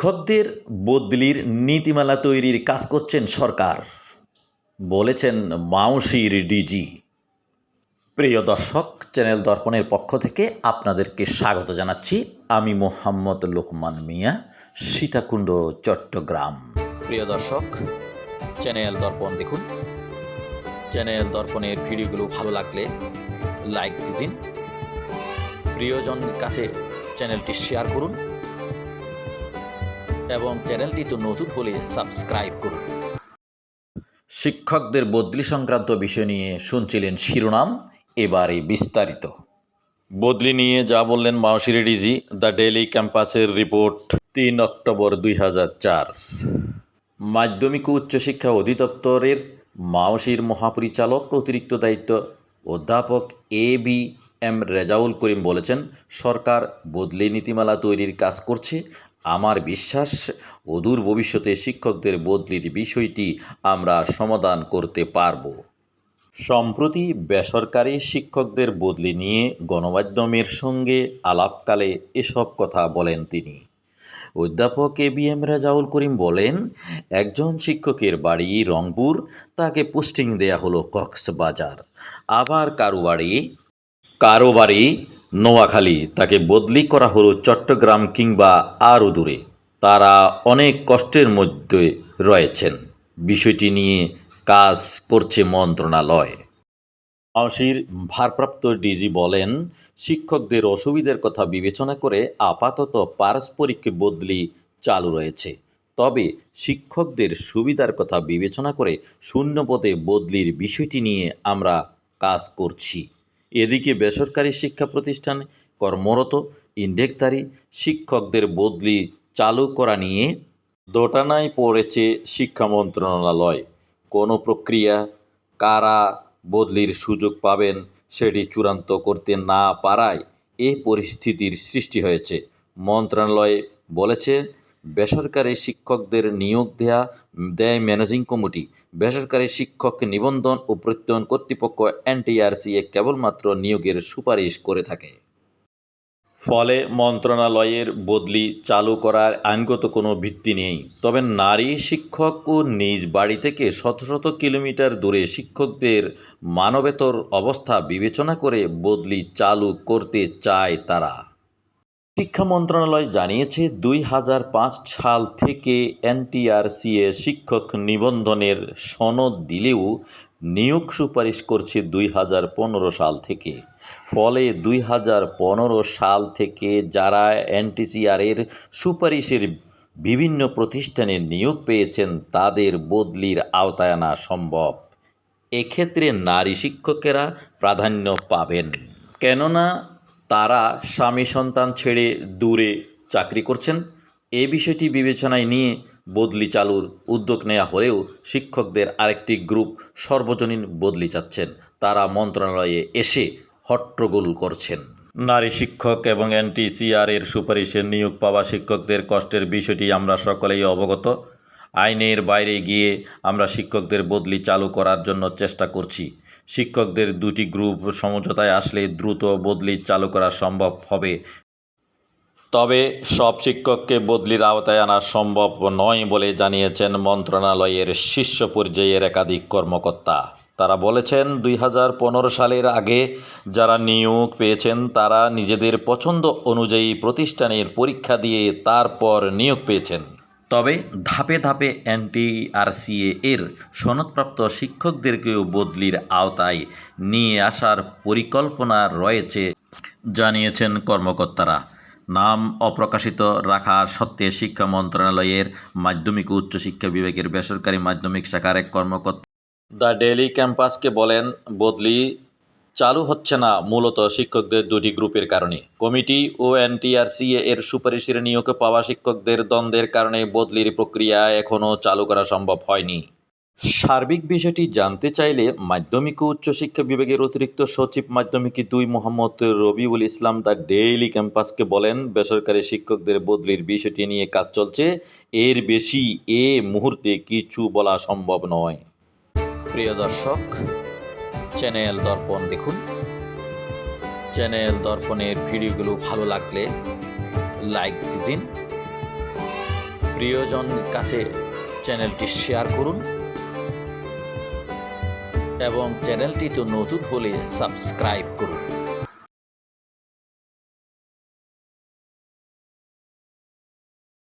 শিক্ষকদের বদলির নীতিমালা তৈরির কাজ করছেন সরকার, বলেছেন মাউসির ডিজি। প্রিয় দর্শক, চ্যানেল দর্পণের পক্ষ থেকে আপনাদেরকে স্বাগত জানাচ্ছি। আমি মোহাম্মদ লোকমান মিয়া, সীতাকুণ্ড, চট্টগ্রাম। প্রিয় দর্শক, চ্যানেল দর্পণ দেখুন। চ্যানেল দর্পণের ভিডিওগুলো ভালো লাগলে লাইক দিন। প্রিয়জনের কাছে চ্যানেলটি শেয়ার করুন। এবং চ্যানেলটি তো নতুন হলে সাবস্ক্রাইব করুন। শিক্ষকদের বদলি সংক্রান্ত বিষয় নিয়ে শুনছিলেন শিরোনাম এবারে বিস্তারিত। বদলি নিয়ে যা বললেন মাওসির ডিজি দ্য ডেইলি ক্যাম্পাসের রিপোর্ট তিন অক্টোবর দুই হাজার চার। মাধ্যমিক ও উচ্চশিক্ষা অধিদপ্তরের মাওসির মহাপরিচালক অতিরিক্ত দায়িত্ব অধ্যাপক A B M Rezaul Karim বলেছেন সরকার বদলি নীতিমালা তৈরির কাজ করছে আমার বিশ্বাস, অদূর ভবিষ্যতে শিক্ষকদের বদলির বিষয়টি আমরা সমাধান করতে পারব। সম্প্রতি বেসরকারি শিক্ষকদের বদলি নিয়ে গণমাধ্যমের সঙ্গে আলাপকালে এসব কথা বলেন তিনি। অধ্যাপক A B M Rezaul Karim বলেন, একজন শিক্ষকের বাড়ি রংপুর, তাকে পোস্টিং দেয়া হলো কক্সবাজার। আবার কারও বাড়ি কারও বাড়ি নোয়াখালী তাকে বদলি করা হলো চট্টগ্রাম কিংবা আরও দূরে। তারা অনেক কষ্টের মধ্যে রয়েছেন। বিষয়টি নিয়ে কাজ করছে মন্ত্রণালয়। আওসির ভারপ্রাপ্ত ডিজি বলেন, শিক্ষকদের অসুবিধার কথা বিবেচনা করে আপাতত পারস্পরিক বদলি চালু রয়েছে। তবে শিক্ষকদের সুবিধার কথা বিবেচনা করে শূন্যপদে বদলির বিষয়টি নিয়ে আমরা কাজ করছি। এদিকে বেসরকারি শিক্ষা প্রতিষ্ঠানে কর্মরত ইন্ডেক্টারি শিক্ষকদের বদলি চালু করা নিয়ে দোটানায় পড়েছে শিক্ষা মন্ত্রণালয়। কোনো প্রক্রিয়া কারা বদলির সুযোগ পাবেন সেটি চূড়ান্ত করতে না পারায় এ পরিস্থিতির সৃষ্টি হয়েছে। মন্ত্রণালয় বলেছে বেসরকারি শিক্ষকদের নিয়োগ দেয়া, দেয় ম্যানেজিং কমিটি। বেসরকারি শিক্ষক নিবন্ধন ও প্রত্যয়ন কর্তৃপক্ষ এনটিআরসিএ কেবলমাত্র নিয়োগের সুপারিশ করে থাকে। ফলে মন্ত্রণালয়ের বদলি চালু করার আইনগত কোনো ভিত্তি নেই। তবে নারী শিক্ষক ও নিজ বাড়ি থেকে শত শত কিলোমিটার দূরে শিক্ষকদের মানবেতর অবস্থা বিবেচনা করে বদলি চালু করতে চায় তারা। শিক্ষা মন্ত্রণালয় জানিয়েছে, দুই হাজার পাঁচ সাল থেকে এনটিআরসিএ শিক্ষক নিবন্ধনের সনদ দিলেও নিয়োগ সুপারিশ করছে দুই হাজার পনেরো সাল থেকে। ফলে দুই হাজার পনেরো সাল থেকে যারা এনটিসিআরের সুপারিশের বিভিন্ন প্রতিষ্ঠানে নিয়োগ পেয়েছেন, তাদের বদলির আওতায় আনা সম্ভব। এক্ষেত্রে নারী শিক্ষকেরা প্রাধান্য পাবেন। কেননা তারা স্বামী সন্তান ছেড়ে দূরে চাকরি করছেন। এ বিষয়টি বিবেচনায় নিয়ে বদলি চালুর উদ্যোগ নেওয়া হলেও শিক্ষকদের আরেকটি গ্রুপ সর্বজনীন বদলি চাচ্ছেন। তারা মন্ত্রণালয়ে এসে হট্টগোল করছেন। নারী শিক্ষক এবং এনটিসিআর এর সুপারিশে নিয়োগ পাওয়া শিক্ষকদের কষ্টের বিষয়টি আমরা সকলেই অবগত। আইনের বাইরে গিয়ে আমরা শিক্ষকদের বদলি চালু করার জন্য চেষ্টা করছি। শিক্ষকদের দুটি গ্রুপ সমঝোতায় আসলে দ্রুত বদলি চালু করা সম্ভব হবে। তবে সব শিক্ষককে বদলির আওতায় আনা সম্ভব নয় বলে জানিয়েছেন মন্ত্রণালয়ের শীর্ষ পর্যায়ের একাধিক কর্মকর্তা। তারা বলেছেন, দুই হাজার পনেরো সালের আগে যারা নিয়োগ পেয়েছেন, তারা নিজেদের পছন্দ অনুযায়ী প্রতিষ্ঠানের পরীক্ষা দিয়ে তারপর নিয়োগ পেয়েছেন। তবে ধাপে ধাপে এনটিআরসিএ এর সনদপ্রাপ্ত শিক্ষকদেরকেও বদলির আওতায় নিয়ে আসার পরিকল্পনা রয়েছে, জানিয়েছেন কর্মকর্তারা। নাম অপ্রকাশিত রাখার সত্ত্বে শিক্ষা মন্ত্রণালয়ের মাধ্যমিক ও উচ্চশিক্ষা বিভাগের বেসরকারি মাধ্যমিক শাখার এক কর্মকর্তা দ্য ডেইলি ক্যাম্পাসকে বলেন, বদলি চালু হচ্ছে না, মূলত শিক্ষকদের দুটি গ্রুপের কারণে। কমিটি ও এনটিআরসিএ এর সুপারিশের নিয়োগ পাওয়া শিক্ষকদের দ্বন্দ্বের কারণে বদলির প্রক্রিয়া এখনও চালু করা সম্ভব হয়নি। সার্বিক বিষয়টি জানতে চাইলে মাধ্যমিক ও উচ্চশিক্ষা বিভাগের অতিরিক্ত সচিব মাধ্যমিক দুই মোহাম্মদ রবিউল ইসলাম দ্য ডেইলি ক্যাম্পাসকে বলেন, বেসরকারি শিক্ষকদের বদলির বিষয়টি নিয়ে কাজ চলছে, এর বেশি এ মুহূর্তে কিছু বলা সম্ভব নয়। প্রিয় দর্শক চ্যানেল দর্পণ দেখুন। চ্যানেল দর্পণের ভিডিওগুলো ভালো লাগলে লাইক দিন। প্রিয়জন কাছে চ্যানেলটি শেয়ার করুন। এবং চ্যানেলটি তো নতুন হলে সাবস্ক্রাইব করুন।